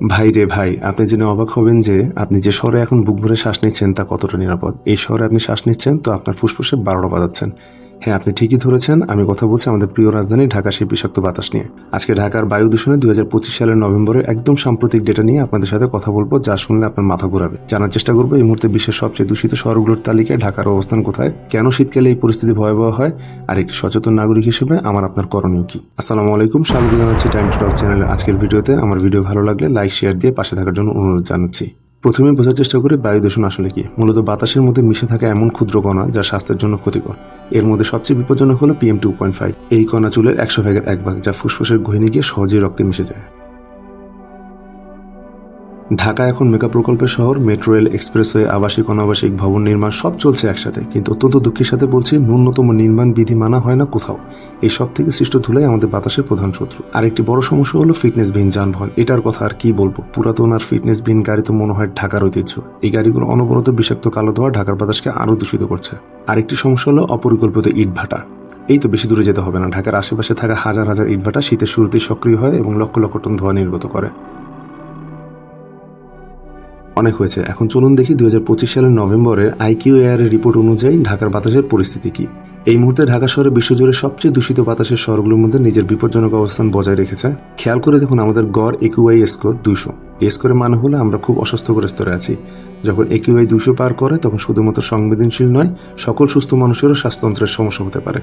ভাই রে ভাই, আপনি জেনে অবাক হবেন যে আপনি যে শহরে এখন বুক ভরে শ্বাস নিচ্ছেন তা কতটা নিরাপদ? এই শহরে আপনি শ্বাস নিচ্ছেন তো আপনার ফুসফুসে বারোটা বাজাচ্ছেন। হ্যাঁ আপনি ঠিকই ধরেছেন। আমি কথা বলছি আমাদের প্রিয় রাজধানী ঢাকা সেই বিষাক্ত বাতাস নিয়ে। আজকে ঢাকার বায়ু দূষণে দুই হাজার পঁচিশ সালের নভেম্বরের একদম সাম্প্রতিক ডেটা নিয়ে আপনাদের সাথে কথা বলব, যা শুনলে আপনার মাথা ঘুরাবে। জানার চেষ্টা করব, এই মুহূর্তে বিশ্বের সবচেয়ে দূষিত শহরগুলোর তালিকায় ঢাকার অবস্থান কোথায়, কেন শীতকালে এই পরিস্থিতি ভয়াবহ হয়, আর একটি সচেতন নাগরিক হিসেবে আমার আপনার করণীয় কি? আসসালামু আলাইকুম, স্বাগত জানাচ্ছি টাইম টক চ্যানেলের আজকের ভিডিওতে। আমার ভিডিও ভালো লাগলে লাইক শেয়ার দিয়ে পাশে থাকার জন্য অনুরোধ জানাচ্ছি। প্রথমে বোঝার চেষ্টা করি বায়ু দূষণ আসলে কি। মূলত বাতাসের মধ্যে মিশে থাকা এমন ক্ষুদ্র কণা যা স্বাস্থ্যের জন্য ক্ষতিকর। এর মধ্যে সবচেয়ে বিপজ্জনক হলো পিএম টু পয়েন্ট ফাইভ এই কণা চুলের একশো ভাগের এক ভাগ যা ফুসফুসের গহিনে গিয়ে সহজেই রক্তে মিশে যায়। ঢাকা এখন মেগা প্রকল্পের শহর, মেট্রো রেল এক্সপ্রেসওয়ে, আবাসিক, অনাবাসিক, ভবন নির্মাণ, সব চলছে একসাথে। কিন্তু অত্যন্ত দুঃখের সাথে বলছি, ন্যূনতম নির্মাণ বিধি মানা হয় না কোথাও। এই সব থেকে সৃষ্ট ধুলাই আমাদের বাতাসের প্রধান শত্রু। আর একটি বড় সমস্যা হলো ফিটনেসবিহীন যানবাহন। এটার কথা আর কি বলব? পুরাতন আর ফিটনেসবিহীন গাড়ি তো মনে হয় ঢাকার ঐতিহ্য। এই গাড়িগুলো অনবরত বিষাক্ত কালো ধোয়া ঢাকার বাতাসকে আরও দূষিত করছে। আরেকটি সমস্যা হলো অপরিকল্পিত ইটভাটা। এই তো বেশি দূরে যেতে হবে না। ঢাকার আশেপাশে থাকা হাজার হাজার ইটভাটা শীতের শুরুতেই সক্রিয় হয় এবং লক্ষ লক্ষ টন ধোঁয়া নির্গত করে। অনেক হয়েছে। এখন চলুন দেখি দুই হাজার পঁচিশ সালের নভেম্বরের আইকিউ এয়ারের রিপোর্ট অনুযায়ী ঢাকার বাতাসের পরিস্থিতি কি। এই মুহূর্তে ঢাকা শহরে বিশ্বজুড়ে সবচেয়ে দূষিত বাতাসের শহরগুলোর মধ্যে নিজের বিপজ্জনক অবস্থান বজায় রেখেছে। খেয়াল করে দেখুন আমাদের গড় একিউআই স্কোর দুশো এই স্কোরের মানে হলো আমরা খুব অস্বাস্থ্যকর স্তরে আছি। যখন একিউআই দুশো পার করে তখন শুধুমাত্র সংবেদনশীল নয়, সকল সুস্থ মানুষেরও শ্বাসতন্ত্রের সমস্যা হতে পারে।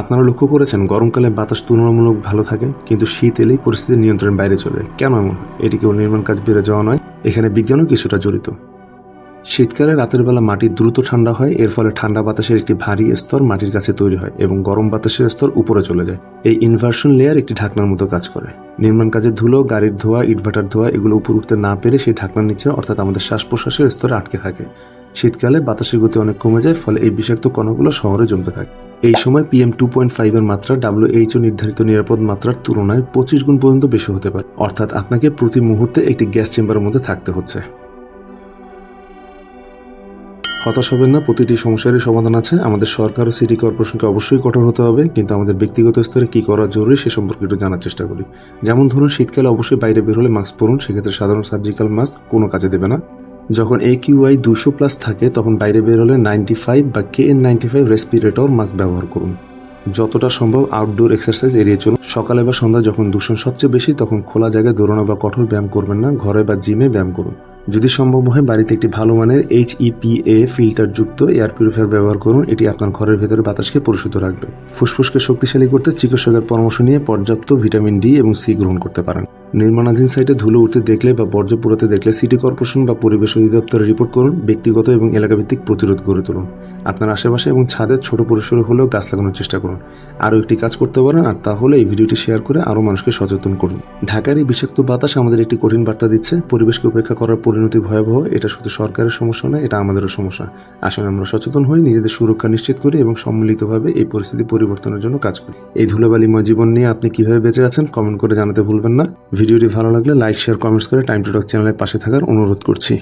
আপনারা লক্ষ্য করেছেন গরমকালে বাতাস তুলনামূলক ভালো থাকে, কিন্তু শীত এলেই পরিস্থিতি নিয়ন্ত্রণের বাইরে চলে। কেন এমন এটি কেবল নির্মাণ কাজ বেড়ে যাওয়া নয়, এখানে বিজ্ঞানও কিছুটা জড়িত। শীতকালে রাতের বেলা মাটি দ্রুত ঠান্ডা হয়, এর ফলে ঠান্ডা বাতাসের একটি ভারী স্তর মাটির কাছে তৈরি হয় এবং গরম বাতাসের স্তর উপরে চলে যায়। এই ইনভার্সন লেয়ার একটি ঢাকনার মতো কাজ করে। নির্মাণ কাজের ধুলো, গাড়ির ধোয়া ইটভাটার ধোয়া এগুলো উপর উঠতে না পেরে সেই ঢাকনার নিচে অর্থাৎ আমাদের শ্বাস প্রশ্বাসের স্তরে আটকে থাকে। শীতকালে বাতাসের গতি অনেক কমে যায়, ফলে এই বিষাক্ত কণাগুলো শহরে জমতে থাকে। এই সময় পিএম টু পয়েন্ট ফাইভের মাত্রা ডাব্লিউএইচও নির্ধারিত নিরাপদ মাত্রার তুলনায় পঁচিশ গুণ পর্যন্ত বেশি হতে পারে। অর্থাৎ আপনাকে প্রতি মুহূর্তে একটি গ্যাস চেম্বারের মধ্যে থাকতে হচ্ছে। হতাশ হবেন না, প্রতিটি সমস্যারই সমাধান আছে। আমাদের সরকার ও সিটি কর্পোরেশনকে অবশ্যই কঠোর হতে হবে, কিন্তু আমাদের ব্যক্তিগত স্তরে কি করা জরুরি সে সম্পর্কে একটু জানার চেষ্টা করি। যেমন ধরুন, শীতকালে অবশ্যই বাইরে বের হলে মাস্ক পরুন, সেক্ষেত্রে সাধারণ সার্জিক্যাল মাস্ক কোনো কাজে দেবে না। যখন এ কিউআই দুশো প্লাস থাকে, তখন বাইরে বের হলে নাইনটি ফাইভ বা K N ninety five respirator mask ব্যবহার করুন। যতটা সম্ভব আউটডোর এক্সারসাইজ এড়িয়ে চলুন। সকালে বা সন্ধ্যায় যখন দূষণ সবচেয়ে বেশি, তখন খোলা জায়গায় দৌড়ানো বা কঠোর ব্যায়াম করবেন না। ঘরে বা জিমে ব্যায়াম করুন। যদি সম্ভব হয়, বাড়িতে একটি ভালো মানের H E P A filter যুক্ত এয়ার পিউরিফায়ার ব্যবহার করুন। এটি আপনার ঘরের ভেতরে বাতাসকে পরিশুদ্ধ রাখবে। ফুসফুসকে শক্তিশালী করতে চিকিৎসকের পরামর্শ নিয়ে পর্যাপ্ত ভিটামিন ডি এবং সি গ্রহণ করতে পারেন। নির্মাণাধীন সাইটে ধুলো উঠতে দেখলে বা বর্জ্য পুরাতে দেখলে সিটি কর্পোরেশন বা পরিবেশ অধিদপ্তরে রিপোর্ট করুন, ব্যক্তিগত এবং এলাকাভিত্তিক প্রতিরোধ গড়ে তুলুন। আপনার আশেপাশে এবং ছাদের ছোট পরিসরে হলেও গাছ লাগানোর চেষ্টা করুন। আরও একটি কাজ করতে পারেন আর তাহলে এই ভিডিওটি শেয়ার করে আরও মানুষকে সচেতন করুন। ঢাকার এই বিষাক্ত বাতাস আমাদের একটি কঠিন বার্তা দিচ্ছে, পরিবেশকে উপেক্ষা করার পরিণতি ভয়াবহ, এটা শুধু সরকারের সমস্যা নয়, এটা আমাদেরও সমস্যা। আসলে আমরা সচেতন হই, নিজেদের সুরক্ষা নিশ্চিত করি এবং সম্মিলিতভাবে এই পরিস্থিতি পরিবর্তনের জন্য কাজ করি। এই ধুলোবালিময় জীবন নিয়ে আপনি কীভাবে বেঁচে আছেন, কমেন্ট করে জানাতে ভুলবেন না। ভিডিওটি ভালো লাগলে লাইক শেয়ার কমেন্টস করে টাইম টু টক চ্যানেলের পাশে থাকার অনুরোধ করছি।